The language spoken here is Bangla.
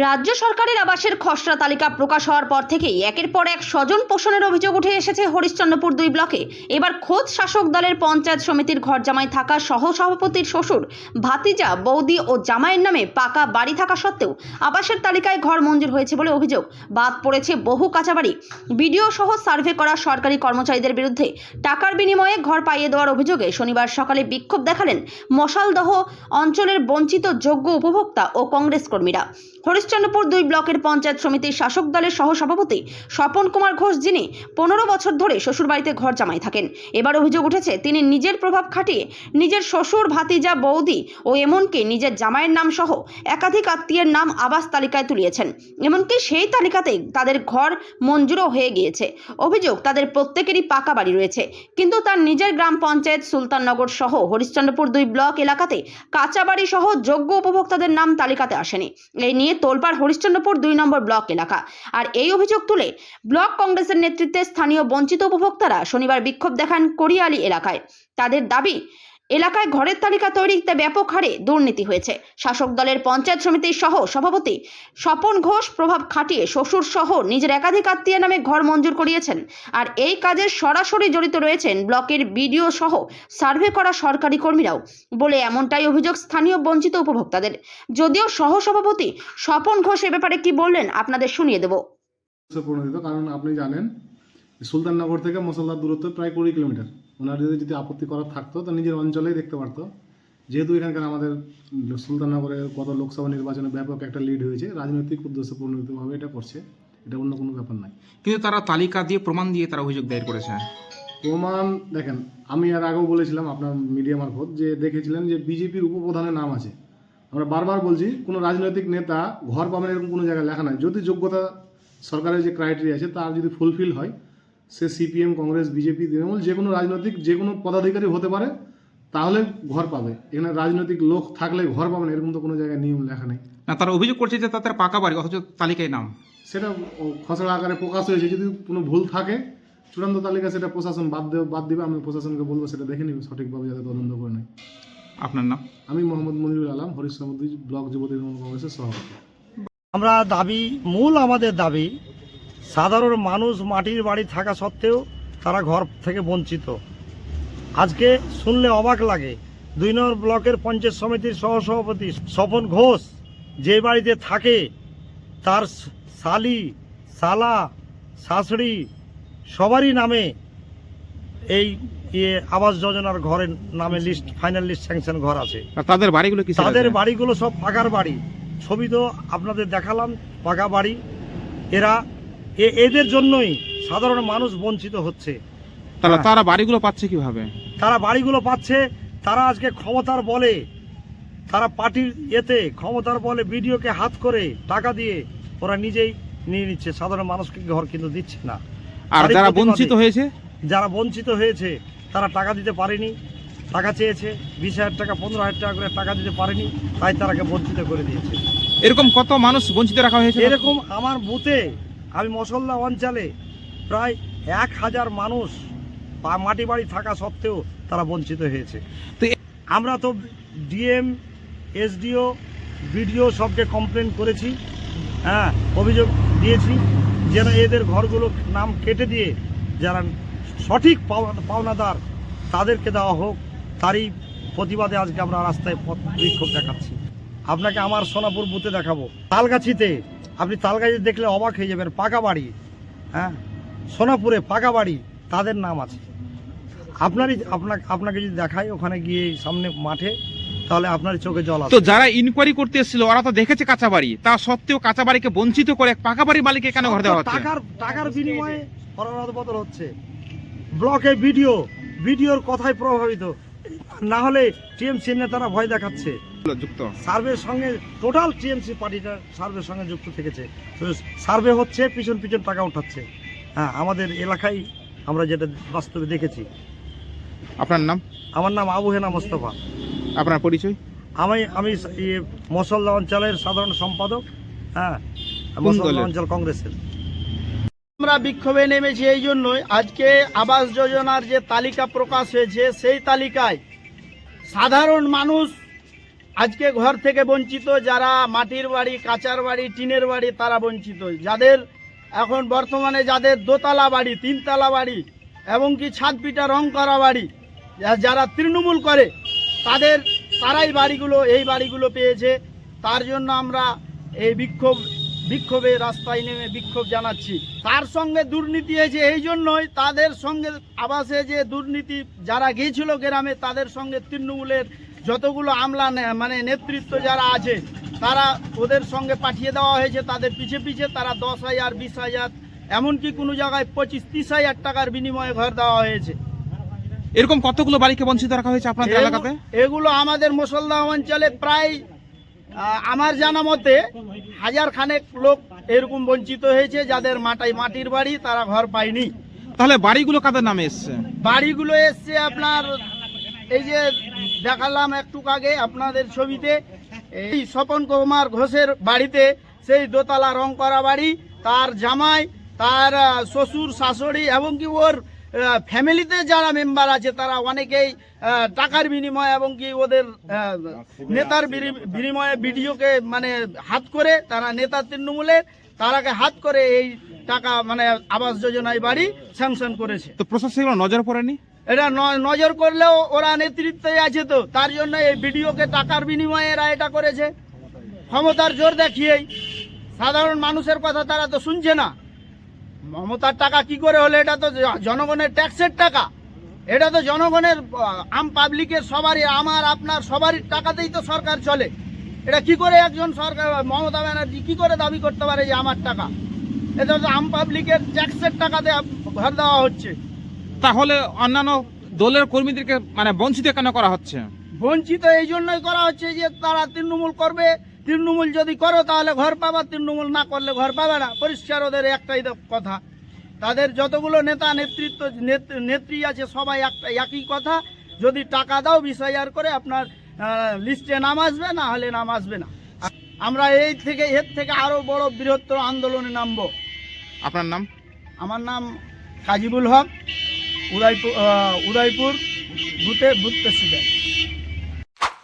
রাজ্য সরকারের আবাসের খসড়া তালিকা প্রকাশ হওয়ার পর থেকেই একের পর এক স্বজন পোষণের অভিযোগ উঠে এসেছে হরিশ্চন্দ্রপুর দুই ব্লকে। এবার খোদ শাসক দলের পঞ্চায়েত সমিতির ঘর জামাই থাকা সহ সভাপতির শ্বশুর, ভাতিজা, বৌদি ও জামাইয়ের নামে পাকা বাড়ি থাকা সত্ত্বেও আবাসের তালিকায় ঘর মঞ্জুর হয়েছে বলে অভিযোগ। বাদ পড়েছে বহু কাঁচাবাড়ি। বিডিও সহ সার্ভে করা সরকারি কর্মচারীদের বিরুদ্ধে টাকার বিনিময়ে ঘর পাইয়ে দেওয়ার অভিযোগে শনিবার সকালে বিক্ষোভ দেখালেন মশালদহ অঞ্চলের বঞ্চিত যোগ্য উপভোক্তা ও কংগ্রেস কর্মীরা। হরিশ্চন্দ্রপুর দুই ব্লকের পঞ্চায়েত সমিতির শাসক দলের সহসভাপতি স্বপন কুমার ঘোষ, যিনি পনেরো বছর ধরে শ্বশুরবাড়িতে ঘর জামাই থাকেন। এবার অভিযোগ উঠেছে, তিনি নিজের প্রভাব খাটিয়ে নিজের শ্বশুর, ভাতিজা, বৌদি ও এমনকি নিজের জামাইয়ের নাম সহ একাধিক আত্মীয়ের নাম আবাস তালিকায় তুলিয়েছেন। এমনকি সেই তালিকাতেই তাদের ঘর মঞ্জুরও হয়ে গিয়েছে। অভিযোগ, তাদের প্রত্যেকেরই পাকা বাড়ি রয়েছে। কিন্তু তার নিজের গ্রাম পঞ্চায়েত সুলতাননগর সহ হরিশ্চন্দ্রপুর দুই ব্লক এলাকাতে কাঁচা বাড়ি সহ যোগ্য উপভোক্তাদের নাম তালিকাতে আসেনি। এই নিয়ে তোলপাড় হরিশ্চন্দ্রপুর দুই নম্বর ব্লক এলাকা। আর এই অভিযোগ তুলে ব্লক কংগ্রেসের নেতৃত্বে স্থানীয় বঞ্চিত উপভোক্তারা শনিবার বিক্ষোভ দেখান করিয়ালি এলাকায়। তাদের দাবি এলাকায় ঘরের তালিকা তৈরিতে ব্যাপক হারে দুর্নীতি হয়েছে। শাসক দলের পঞ্চায়েত সমিতির সহ সভাপতি স্বপন ঘোষ প্রভাব খাটিয়ে শ্বশুর সহ নিজের একাধিক আত্মীয় নামে ঘর মঞ্জুর করিয়েছেন। আর এই কাজে সরাসরি জড়িত রয়েছেন ব্লকের বিডিও সহ সার্ভে করা সরকারি কর্মীরাও বলে এমনটাই অভিযোগ স্থানীয় বঞ্চিত উপভোক্তাদের। যদিও সহসভাপতি স্বপন ঘোষ এ ব্যাপারে কি বললেন, আপনাদের শুনিয়ে দেব। কারণ আপনি জানেন সুলতাননগর থেকে মশলার দূরত্ব প্রায় কুড়ি কিলোমিটার। ওনার যদি যদি আপত্তি করার থাকতো তো নিজের অঞ্চলেই দেখতে পারতো। যেহেতু এখানকার আমাদের সুলতাননগরে কত লোকসভা নির্বাচনে ব্যাপক একটা লিড হয়েছে রাজনৈতিক উদ্দেশ্যে এটা করছে এটা অন্য কোনো ব্যাপার নাই কিন্তু তারা তালিকা দিয়ে প্রমাণ দিয়ে তারা অভিযোগ দায়ের করেছে। প্রমাণ দেখেন আমি আর আগেও বলেছিলাম আপনার মিডিয়া মারফত যে দেখেছিলেন যে বিজেপির উপপ্রধানের নাম আছে। আমরা বারবার বলছি কোনো রাজনৈতিক নেতা ঘর পাবেন এরকম কোনো জায়গায় লেখা নাই। যদি যোগ্যতা সরকারের যে ক্রাইটেরিয়া আছে তার যদি ফুলফিল হয় সে সিপিএম কংগ্রেস বিজেপি তৃণমূল যে কোনো রাজনৈতিক যে কোনো পদাধিকারী হতে পারে তাহলে ঘর পাবে। এখানে রাজনৈতিক লোক থাকলে ঘর পাবেন এরকম তো কোনো জায়গায় নিয়ম লেখা নেই। না তারা অভিযোগ করছে যে তাদের পাকা বাড়ি অথচ তালিকায় নাম। সেটা খসড়া আকারে প্রকাশ হয়েছে। যদি কোনো ভুল থাকে চূড়ান্ত তালিকা সেটা প্রশাসন বাদ দেবে বাদ দিবে আমি প্রশাসনকে বলব সেটা দেখে নিবে সঠিকভাবে যাতে তদন্ত করে নেয়। আপনার নাম? আমি মোহাম্মদ মনিরুল আলম হরিশ্চন্দ্র ব্লক যুব তৃণমূল কংগ্রেসের সভাপতি। আমরা দাবি মূল আমাদের দাবি সাধারণ মানুষ মাটির বাড়ি থাকা সত্ত্বেও তারা ঘর থেকে বঞ্চিত। আজকে শুনলে অবাক লাগে দুই নম্বর ব্লকের পঞ্চায়েত সমিতির সহসভাপতি স্বপন ঘোষ যে বাড়িতে থাকে তার শালি শালা শাশুড়ি সবারই নামে এই ইয়ে আবাস যোজনার ঘরের নামে লিস্ট ফাইনাল লিস্ট স্যাংশন ঘর আছে। তাদের বাড়িগুলো কি তাদের বাড়িগুলো সব পাকার বাড়ি। ছবি তো আপনাদের দেখালাম পাকা বাড়ি। এরা এদের জন্যই সাধারণ মানুষ বঞ্চিত হচ্ছে। তারা হ্যাঁ। তারা বাড়িগুলো পাচ্ছে কীভাবে? তারা বাড়িগুলো পাচ্ছে তারা আজকে ক্ষমতার বলে তারা পার্টির এতে ক্ষমতার বলে বিডিওকে হাত করে টাকা দিয়ে ওরা নিজেই নিয়ে নিচ্ছে। সাধারণ মানুষকে ঘর কিন্তু দিচ্ছে না। আর যারা বঞ্চিত হয়েছে? যারা বঞ্চিত হয়েছে তারা টাকা দিতে পারেনি টাকা চেয়েছে বিশ হাজার টাকা পনেরো হাজার টাকা করে টাকা দিতে পারেনি তাই তারাকে বঞ্চিত করে দিয়েছে। এরকম কত মানুষ বঞ্চিত রাখা হয়েছে? এরকম আমার বুথে আমি মশল্লা অঞ্চলে প্রায় এক হাজার মানুষ মাটি বাড়ি থাকা সত্ত্বেও তারা বঞ্চিত হয়েছে। তো আমরা তো ডিএম এসডিও বিডিও সবকে কমপ্লেন করেছি হ্যাঁ অভিযোগ দিয়েছি যেন এদের ঘরগুলো নাম কেটে দিয়ে যারা সঠিক পাওনা- পাওনাদার তাদেরকে দেওয়া হোক তারই প্রতিবাদে আজকে আমরা রাস্তায় পথ বিক্ষোভ দেখাচ্ছি। আপনাকে আমার সোনাপুর বুথে দেখাবো। তালগাছিতে আপনি তালগাছি দেখলে অবাক হয়ে যাবেন পাকা বাড়ি। হ্যাঁ? সোনাপুরে পাকা বাড়ি তাদের নাম আছে। আপনারই আপনাকে আপনাকে যদি দেখাই ওখানে গিয়ে সামনে মাঠে তাহলে আপনার চোখে জল তো যারা ইনকোয়ারি করতে এসেছিল ওরা তো দেখেছে কাঁচা বাড়ি। তা সত্ত্বেও কাঁচা বাড়িকে বঞ্চিত করে এক পাকা বাড়ির মালিককে কেন ঘর দেওয়া হচ্ছে? টাকার টাকার বিনিময়ে বদল হচ্ছে। ব্লকে ভিডিও ভিডিওর কথায় প্রভাবিত। না হলে টিএমসি নেতারা ভয় দেখাচ্ছে। যুক্ত। সার্ভের সঙ্গে টোটাল টিএমসি পার্টিটা সার্ভের সঙ্গে যুক্ত থেকেছে। সার্ভে হচ্ছে পিছন পিছন টাকা উঠাচ্ছে। হ্যাঁ আমাদের এলাকায় আমরা যেটা বাস্তবে দেখেছি। আপনার নাম? আমার নাম আবু হেনা মোস্তফা। আপনার পরিচয়? আমি আমি ইয়ে মশল্লা অঞ্চলের সাধারণ সম্পাদক। হ্যাঁ দলের? অঞ্চল কংগ্রেসের। আমরা বিক্ষোভে নেমেছি এই জন্যই। আজকে আবাস যোজনার যে তালিকা প্রকাশ হয়েছে সেই তালিকায় সাধারণ মানুষ, আজকে ঘর থেকে বঞ্চিত, যারা মাটির বাড়ি, কাঁচার বাড়ি, টিনের বাড়ি, তারা বঞ্চিত। যাদের এখন বর্তমানে যাদের দোতলা বাড়ি, তিনতলা বাড়ি, এবং কি ছাদ রং করা বাড়ি যারা তৃণমূল করে, তাদের, তারাই বাড়িগুলো, এই বাড়িগুলো পেয়েছে। তার জন্য আমরা এই বিক্ষোভ বিক্ষোভে রাস্তায় নেমে বিক্ষোভ জানাচ্ছি। তার সঙ্গে দুর্নীতি হয়েছে এই জন্যই তাদের সঙ্গে আবাসে যে দুর্নীতি যারা গিয়েছিল গ্রামে তাদের সঙ্গে তৃণমূলের যতগুলো আমলা মানে নেতৃত্ব যারা আছে তারা ওদের সঙ্গে পাঠিয়ে দেওয়া হয়েছে। তাদের পিছে পিছে তারা দশ হাজার বিশ হাজার এমনকি কোনো জায়গায় পঁচিশ তিরিশ হাজার টাকার বিনিময়ে ঘর দেওয়া হয়েছে। এরকম কতগুলো বাড়িকে বঞ্চিত রাখা হয়েছে আপনাদের এলাকাতে? এগুলো আমাদের মুসলদা অঞ্চলে প্রায় আমার জানা মতে হাজার খানেক লোক এরকম বঞ্চিত হয়েছে যাদের মাটাই মাটির বাড়ি তারা ঘর পায়নি। তাহলে বাড়িগুলো কাদের নামে এসছে? বাড়িগুলো এসছে আপনার এই যে দেখালাম একটু আগে আপনাদের ছবিতে এই স্বপন কুমার ঘোষের বাড়িতে সেই দোতলা রং করা বাড়ি তার জামাই তার শ্বশুর শাশুড়ি এবং কি ওর ফ্যামিলিতে যারা মেম্বার আছে তারা অনেকেই টাকার বিনিময়ে এবং কি ওদের নেতার বিনিময়ে বিডিওকে মানে হাত করে তারা নেতা তৃণমূলের তারাকে হাত করে এই টাকা মানে আবাস যোজনায় বাড়ি স্যাংশন করেছে। তো প্রশাসন নজর পড়েনি? এটা নজর করলেও ওরা নেতৃত্বে আছে তো তার জন্য এই ভিডিওকে টাকার বিনিময়ে এরা এটা করেছে। ক্ষমতার জোর দেখিয়েই। সাধারণ মানুষের কথা তারা তো শুনছে না। মমতার টাকা কি করে হলে? এটা তো জনগণের ট্যাক্সের টাকা। এটা তো জনগণের আম পাবলিকের সবারই আমার আপনার সবারই টাকাতেই তো সরকার চলে। এটা কি করে একজন সরকার মমতা ব্যানার্জি কি করে দাবি করতে পারে যে আমার টাকা? এটা তো আম পাবলিকের ট্যাক্সের টাকাতে ঘর দেওয়া হচ্ছে। তাহলে অন্যান্য দলের কর্মীদেরকে মানে বঞ্চিত কেন করা হচ্ছে? বঞ্চিত এই জন্যই করা হচ্ছে যে তারা তৃণমূল করবে তৃণমূল যদি করো তাহলে ঘর পাবা। তৃণমূল না করলে ঘর পাবে না। পরিষ্কার ওদের একটাই কথা। তাদের যতগুলো নেতা নেতৃত্ব নেত- নেত্রী আছে সবাই একটা একই কথা। যদি টাকা দাও হাজার করে আপনার লিস্টে নাম আসবে না হলে নাম আসবে না। আমরা এই থেকে এর থেকে আরও বড় বৃহত্তর আন্দোলনে নামবো। আপনার নাম? আমার নাম কাজিবুল হক উদয়পুর উদয়পুর বুথে বুথ প্রেসিডেন্ট